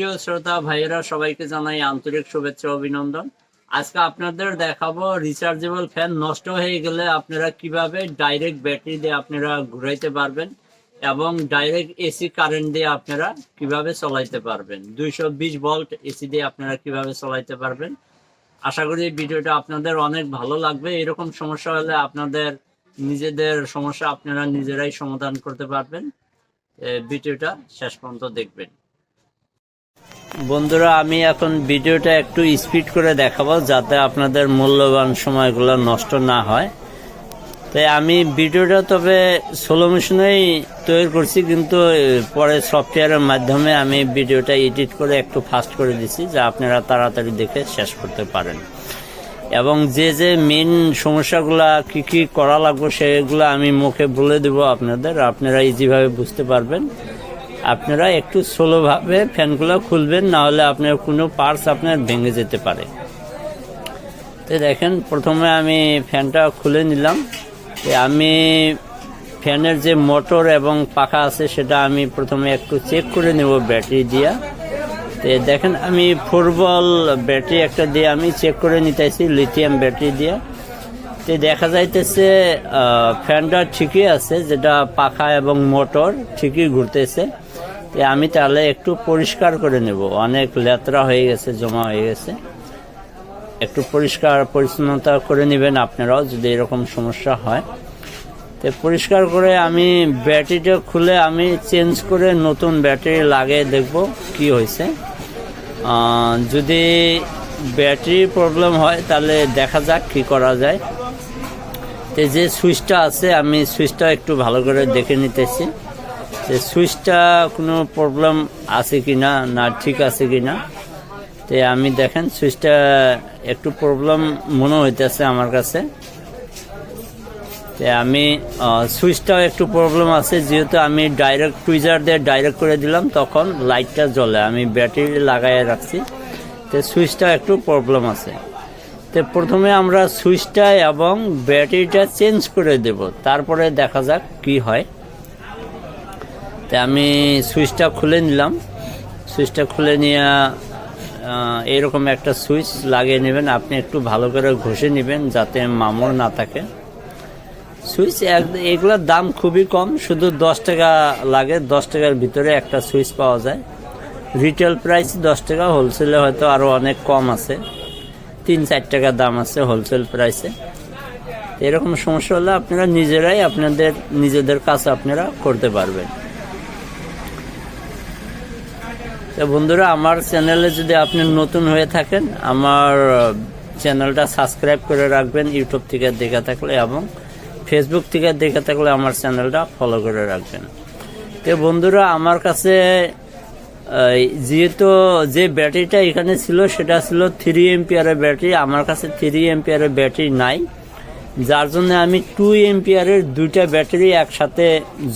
প্রিয় শ্রোতা ভাইয়েরা, সবাইকে জানাই আন্তরিক শুভেচ্ছা, অভিনন্দন। আজকে আপনাদের দেখাবো রিচার্জেবল ফ্যান নষ্ট হয়ে গেলে আপনারা কীভাবে ডাইরেক্ট ব্যাটারি দিয়ে আপনারা ঘুরাইতে পারবেন এবং ডাইরেক্ট এসি কারেন্ট দিয়ে আপনারা কীভাবে চলাইতে পারবেন। দুইশো বিশ ভোল্ট এসি দিয়ে আপনারা কীভাবে চলাইতে পারবেন। আশা করি ভিডিওটা আপনাদের অনেক ভালো লাগবে। এরকম সমস্যা হলে আপনাদের নিজেদের সমস্যা আপনারা নিজেরাই সমাধান করতে পারবেন। ভিডিওটা শেষ পর্যন্ত দেখবেন। বন্ধুরা, আমি এখন ভিডিওটা একটু স্পিড করে দেখাবো যাতে আপনাদের মূল্যবান সময়গুলো নষ্ট না হয়। তাই আমি ভিডিওটা তবে সোলো মেশিনেই তৈরি করছি, কিন্তু পরে সফটওয়্যারের মাধ্যমে আমি ভিডিওটা এডিট করে একটু ফাস্ট করে দিছি যা আপনারা তাড়াতাড়ি দেখে শেষ করতে পারেন। এবং যে যে মেন সমস্যাগুলা কি কি করা লাগবে সেগুলো আমি মুখে বলে দেব আপনাদের, আপনারা ইজিভাবে বুঝতে পারবেন। আপনারা একটু স্লোভাবে ফ্যানগুলো খুলবেন না হলে আপনার কোনো পার্টস আপনার ভেঙে যেতে পারে। তো দেখেন, প্রথমে আমি ফ্যানটা খুলে নিলাম। আমি ফ্যানের যে মোটর এবং পাখা আছে, সেটা আমি প্রথমে একটু চেক করে নেব ব্যাটারি দিয়া। তো দেখেন, আমি ফুটবল ব্যাটারি একটা দিয়ে আমি চেক করে নিতেছি, লিথিয়াম ব্যাটারি দিয়ে। তো দেখা যাইতেছে ফ্যানটা ঠিকই আছে, যেটা পাখা এবং মোটর ঠিকই ঘুরতেছে। আমি তাহলে একটু পরিষ্কার করে নেব। অনেক লেতরা হয়ে গেছে, জমা হয়ে গেছে। একটু পরিষ্কার পরিচ্ছন্নতা করে নেবেন আপনারাও, যদি এরকম সমস্যা হয়। তো পরিষ্কার করে আমি ব্যাটারিটা খুলে আমি চেঞ্জ করে নতুন ব্যাটারি লাগিয়ে দেখব কি হয়েছে। যদি ব্যাটারি প্রবলেম হয় তাহলে দেখা যাক কি করা যায়। তো যে সুইচটা আছে, আমি সুইচটা একটু ভালো করে দেখে নিতেছি। যে সুইচটা কোনো প্রবলেম আছে কি না না ঠিক আছে কি না তো আমি দেখেন সুইচটা একটু প্রবলেম মনে হইতেছে আমার কাছে। তো আমি সুইচটাও একটু প্রবলেম আছে, যেহেতু আমি ডাইরেক্ট টুইজার দিয়ে ডাইরেক্ট করে দিলাম, তখন লাইটটা জ্বলে, আমি ব্যাটারি লাগাই রাখছি। তো সুইচটাও একটু প্রবলেম আছে। তো প্রথমে আমরা সুইচটা এবং ব্যাটারিটা চেঞ্জ করে দেব, তারপরে দেখা যাক কি হয়। তো আমি সুইচটা খুলে নিলাম। সুইচটা খুলে নিয়ে আহ, এরকম একটা সুইচ লাগিয়ে নেবেন। আপনি একটু ভালো করে ঘষে নেবেন যাতে মামড় না থাকে। সুইচ এগুলোর দাম খুবই কম শুধু দশ টাকা লাগে। দশ টাকার ভিতরে একটা সুইচ পাওয়া যায়। রিটেল প্রাইস দশ টাকা হোলসেলে হয়তো আরও অনেক কম আছে। তিন চার টাকা দাম আছে হোলসেল প্রাইসে। এরকম সমস্যা হলে আপনারা নিজেরাই আপনাদের নিজেদের কাজ আপনারা করতে পারবেন। তো বন্ধুরা, আমার চ্যানেলে যদি আপনি নতুন হয়ে থাকেন, আমার চ্যানেলটা সাবস্ক্রাইব করে রাখবেন ইউটিউব থেকে দেখে থাকলে এবং ফেসবুক থেকে দেখে থাকলে আমার চ্যানেলটা ফলো করে রাখবেন। তো বন্ধুরা, আমার কাছে যেহেতু যে ব্যাটারিটা এখানে ছিল, সেটা ছিল থ্রি এমপিয়ারের ব্যাটারি। আমার কাছে থ্রি এমপিয়ারের ব্যাটারি নাই। যার জন্য আমি টু এমপিয়ারের দুইটা ব্যাটারি একসাথে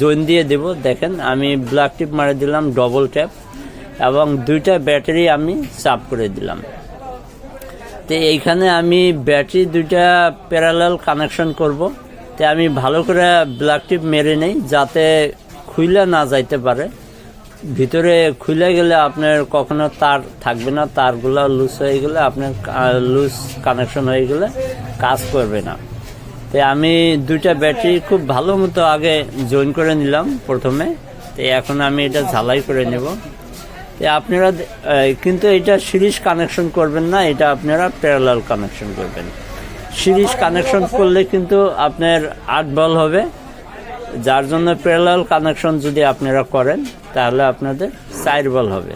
জয়েন দিয়ে দেব। দেখেন, আমি ব্ল্যাক টিপ মারে দিলাম ডবল ট্যাপ এবং দুইটা ব্যাটারি আমি চাপ করে দিলাম। তো এইখানে আমি ব্যাটারি দুইটা প্যারালাল কানেকশন করব। তো আমি ভালো করে ব্ল্যাক টিপ মেরে নেই, যাতে খুইলা না যাইতে পারে। ভিতরে খুলে গেলে আপনার কখনো তার থাকবে না, তারগুলো লুজ হয়ে গেলে আপনার লুজ কানেকশন হয়ে গেলে কাজ করবে না। তো আমি দুইটা ব্যাটারি খুব ভালো মতো আগে জয়েন করে নিলাম প্রথমে। তো এখন আমি এটা ঝালাই করে নেব। আপনারা কিন্তু এটা সিরিজ কানেকশন করবেন না, এটা আপনারা প্যারালাল কানেকশন করবেন। সিরিজ কানেকশন করলে কিন্তু আপনার আট বল হবে। যার জন্য প্যারালাল কানেকশন যদি আপনারা করেন, তাহলে আপনাদের চার বল হবে।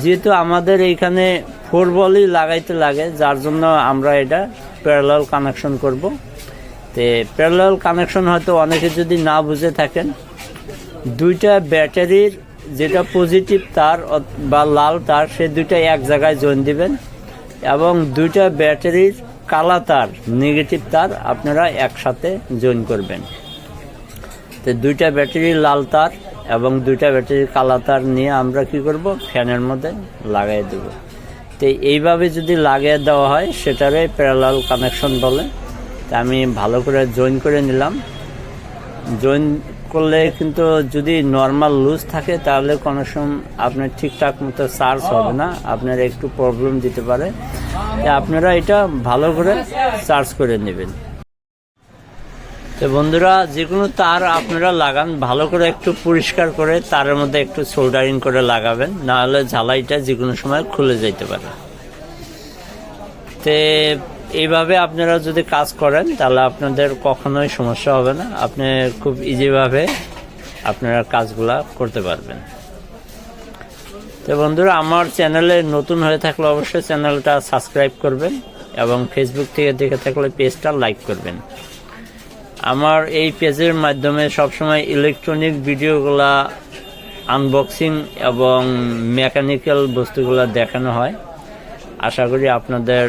যেহেতু আমাদের এইখানে ফোর বলই লাগাইতে লাগে, যার জন্য আমরা এটা প্যারালাল কানেকশন করব। তো প্যারালাল কানেকশন হয়তো অনেকে যদি না বুঝে থাকেন, দুইটা ব্যাটারির যেটা পজিটিভ তার বা লাল তার, সে দুইটা এক জায়গায় জয়েন দিবেন। এবং দুইটা ব্যাটারির কালা তার নেগেটিভ তার আপনারা একসাথে জয়েন করবেন। তো দুইটা ব্যাটারি লাল তার এবং দুইটা ব্যাটারি কালা তার নিয়ে আমরা কি করব? ফ্যানের মধ্যে লাগাই দেব। তো এইভাবে যদি লাগিয়ে দেওয়া হয়, সেটারে প্যারালাল কানেকশন বলে। তা আমি ভালো করে জয়েন করে নিলাম। জয়েন করলে কিন্তু যদি নর্মাল লুজ থাকে তাহলে কোনো সময় আপনার ঠিকঠাক মতো চার্জ হবে না। আপনার একটু প্রবলেম দিতে পারে। আপনারা এটা ভালো করে চার্জ করে নেবেন। তো বন্ধুরা যে কোনো তার আপনারা লাগান ভালো করে একটু পরিষ্কার করে তারের মধ্যে একটু সোল্ডারিং করে লাগাবেন। নাহলে ঝালাইটা যে কোনো সময় খুলে যেতে পারে। তে এইভাবে আপনারা যদি কাজ করেন, তাহলে আপনাদের কখনোই সমস্যা হবে না। আপনি খুব ইজিভাবে আপনারা কাজগুলা করতে পারবেন। তো বন্ধুরা, আমার চ্যানেলে নতুন হয়ে থাকলে অবশ্যই চ্যানেলটা সাবস্ক্রাইব করবেন এবং ফেসবুক থেকে দেখে থাকলে পেজটা লাইক করবেন। আমার এই পেজের মাধ্যমে সবসময় ইলেকট্রনিক ভিডিওগুলা আনবক্সিং এবং মেকানিক্যাল বস্তুগুলা দেখানো হয়। আশা করি আপনাদের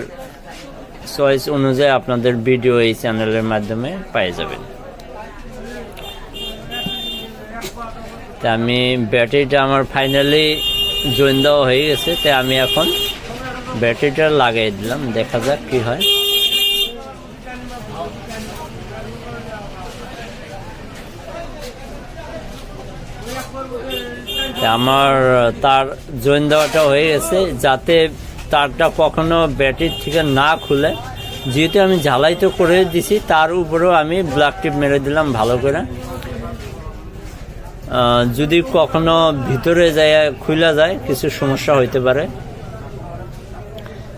চয়েস অনুযায়ী আপনাদের ভিডিও এই চ্যানেলের মাধ্যমে পেয়ে যাবেন। তা আমি ব্যাটারিটা আমার ফাইনালি জয়েন দেওয়া হয়ে গেছে তাই আমি এখন ব্যাটারিটা লাগিয়ে দিলাম, দেখা যাক কি হয়। আমার, তার জয়েন দেওয়াটা হয়ে গেছে, যাতে তারটা কখনো ব্যাটারি থেকে না খুলে, যেহেতু আমি ঝালাই তো করে দিছি, তার উপরেও আমি ব্ল্যাক টিপ মেরে দিলাম ভালো করে। যদি কখনো ভিতরে যায় খুলে যায়, কিছু সমস্যা হইতে পারে।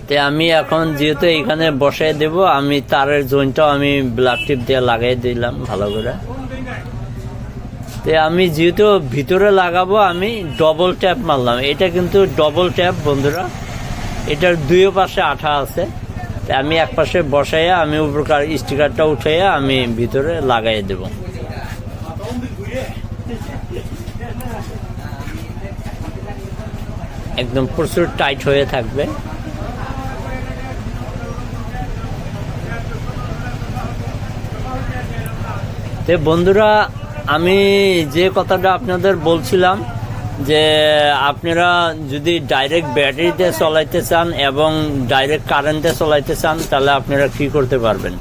তে আমি এখন যেহেতু এখানে বসাই দেব, আমি তারের জয়েন্টটাও আমি ব্ল্যাক টিপ দিয়ে লাগাই দিলাম ভালো করে। তে আমি যেহেতু ভিতরে লাগাবো, আমি ডবল ট্যাপ মারলাম। এটা কিন্তু ডবল ট্যাপ বন্ধুরা। এটার দুই পাশে আঠা আছে। আমি এক পাশে বসাইয়া আমি উপরকার স্টিকারটা উঠাইয়া আমি ভিতরে লাগাই দেব। একদম প্রচুর টাইট হয়ে থাকবে। বন্ধুরা, আমি যে কথাটা আপনাদের বলছিলাম যে আপনারা যদি ডাইরেক্ট ব্যাটারিতে চলাইতে চান এবং ডাইরেক্ট কারেন্টে চলাইতে চান, তাহলে আপনারা কি করতে পারবেন?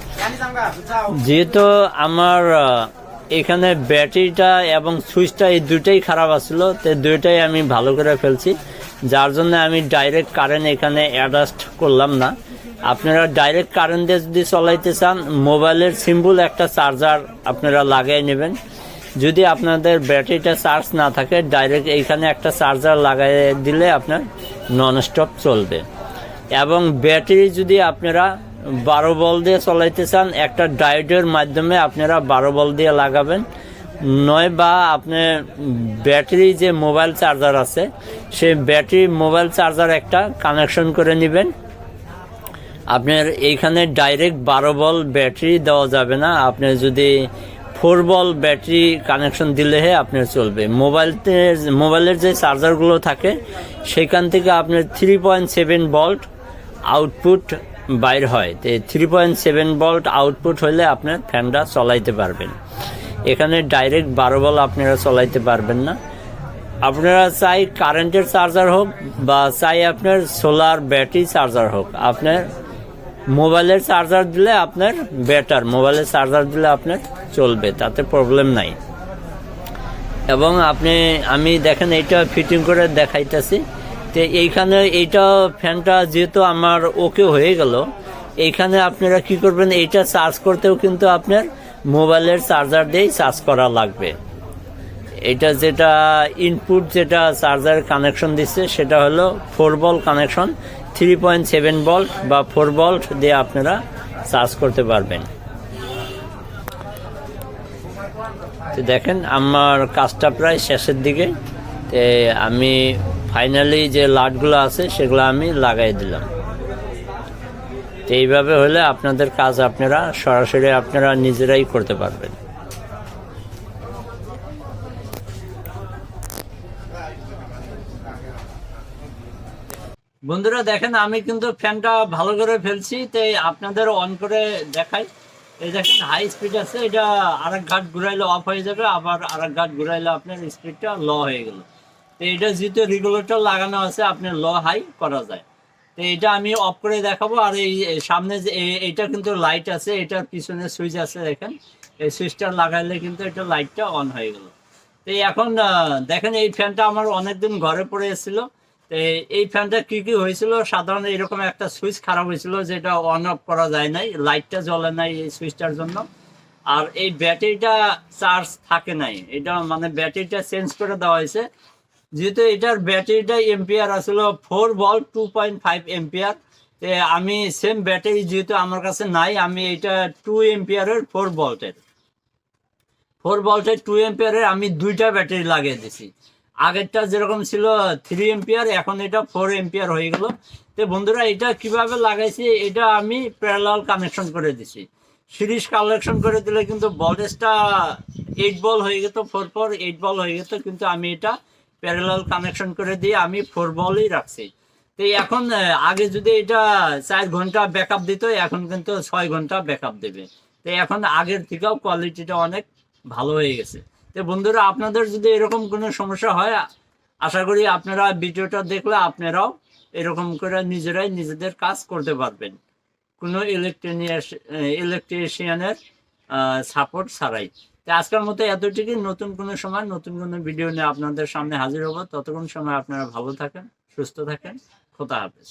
যেহেতু আমার এখানে ব্যাটারিটা এবং সুইচটা এই দুইটাই খারাপ আসলো তো দুইটাই আমি ভালো করে ফেলছি। যার জন্য আমি ডাইরেক্ট কারেন্ট এখানে অ্যাডাস্ট করলাম না। আপনারা ডাইরেক্ট কারেন্ট যদি চলাইতে চান মোবাইলের সিম্বল একটা চার্জার আপনারা লাগিয়ে নেবেন। যদি আপনাদের ব্যাটারিটা চার্জ না থাকে ডাইরেক্ট এইখানে একটা চার্জার লাগাই দিলে আপনার নন স্টপ চলবে। এবং ব্যাটারি যদি আপনারা বারো বল দিয়ে চলাইতে চান, একটা ডায়োডের মাধ্যমে আপনারা বারো বল দিয়ে লাগাবেন। নয় বা আপনি ব্যাটারি যে মোবাইল চার্জার আছে, সেই ব্যাটারি মোবাইল চার্জার একটা কানেকশন করে নেবেন। আপনার এইখানে ডাইরেক্ট বারো বল ব্যাটারি দেওয়া যাবে না। আপনি যদি ফোর বল ব্যাটারি কানেকশন দিলে আপনার চলবে। মোবাইলতে মোবাইলের যে চার্জারগুলো থাকে, সেখান থেকে আপনার three point seven volt output বাইর হয়। তো three point seven volt output হলে আপনার ফ্যানটা চলাইতে পারবেন। এখানে ডাইরেক্ট বারো বল আপনারা চলাইতে পারবেন না। আপনারা চাই কারেন্টের চার্জার হোক বা চাই আপনার সোলার ব্যাটারি চার্জার হোক। আপনার মোবাইলের চার্জার দিলে আপনার বেটার মোবাইলের চার্জার দিলে আপনার চলবে, তাতে প্রবলেম নাই। এবং আপনি, আমি দেখেন এইটা ফিটিং করে দেখাইতেছি, তো এইখানে এইটা ফ্যানটা যেহেতু আমার ওকে হয়ে গেল, এইখানে আপনারা কি করবেন, এইটা চার্জ করতেও কিন্তু আপনার মোবাইলের চার্জার দিয়েই চার্জ করা লাগবে। এটা যেটা ইনপুট যেটা চার্জার কানেকশন দিচ্ছে, সেটা হলো ফোর বল connection three point seven volt বা ফোর ভোল্ট দিয়ে আপনারা চার্জ করতে পারবেন। তো দেখেন, আমার কাজটা প্রায় শেষের দিকে। তে আমি ফাইনালি যে লাটগুলো আছে, সেগুলো আমি লাগাই দিলাম। তো এইভাবে হলে আপনাদের কাজ আপনারা সরাসরি আপনারা নিজেরাই করতে পারবেন। বন্ধুরা, দেখেন আমি কিন্তু ফ্যানটা ভালো করে ফেলছি তাই আপনাদের অন করে দেখাই। এই দেখেন হাই স্পিড আছে, এটা আর এক ঘাট ঘুরাইলে অফ হয়ে যাবে, আবার আর এক ঘাট ঘুরাইলে আপনার স্পিডটা ল হয়ে গেল। তো এটা যেহেতু রেগুলেটর লাগানো আছে, আপনার ল হাই করা যায়। তো এটা আমি অফ করে দেখাবো, আর এই সামনে যে এটা কিন্তু লাইট আছে, এটার পিছনে সুইচ আছে, দেখেন। এই সুইচটা লাগাইলে কিন্তু এটা লাইটটা অন হয়ে গেল। তো এখন দেখেন, এই ফ্যানটা আমার অনেকদিন ঘরে পড়ে এসেছিল। এই ফ্যানটা কি কি হয়েছিল? সাধারণত এরকম একটা সুইচ খারাপ হয়েছিল যেটা অন অফ করা যায় নাই লাইটটা জ্বলে নাই এই সুইচটার জন্য। আর এই ব্যাটারিটা চার্জ থাকে নাই। এটা মানে ব্যাটারিটা চেঞ্জ করে দেওয়া হয়েছে। যেহেতু এটার ব্যাটারিটা এম্পিয়ার আসলে four volt two point five ampere আমি সেম ব্যাটারি যেহেতু আমার কাছে নাই, আমি এটা টু এম্পিয়ারের ফোর ভোল্টের ফোর ভোল্টের টু এম্পিয়ারের আমি দুইটা ব্যাটারি লাগিয়ে দিছি। আগেরটা যেরকম ছিল থ্রি এম্পিয়ার এখন এটা ফোর এম্পিয়ার হয়ে গেল। তো বন্ধুরা, এটা কীভাবে লাগাইছি, এটা আমি প্যারালাল কানেকশন করে দিছি। সিরিজ কালেকশন করে দিলে কিন্তু ভোল্টেজটা এইট বল হয়ে যেত ফোর ফোর এইট বল হয়ে যেত কিন্তু আমি এটা প্যারালাল কানেকশন করে দিয়ে আমি ফোর বলই রাখছি। তো এখন আগে যদি এটা চার ঘণ্টা ব্যাকআপ দিত, এখন কিন্তু ছয় ঘণ্টা ব্যাকআপ দেবে। তো এখন আগের থেকেও কোয়ালিটিটা অনেক ভালো হয়ে গেছে। তো বন্ধুরা, আপনাদের যদি এরকম কোনো সমস্যা হয়, আশা করি আপনারা ভিডিওটা দেখলে আপনারাও এরকম করে নিজেরাই নিজেদের কাজ করতে পারবেন। কোনো ইলেকট্রনিয়াস ইলেকট্রিশিয়ানের সাপোর্ট ছাড়াই। তো আজকের মতো এতটুকুই। নতুন কোনো সময়, নতুন কোনো ভিডিও নিয়ে আপনাদের সামনে হাজির হব। ততক্ষণ সময় আপনারা ভালো থাকেন, সুস্থ থাকেন। খোদা হাফেজ।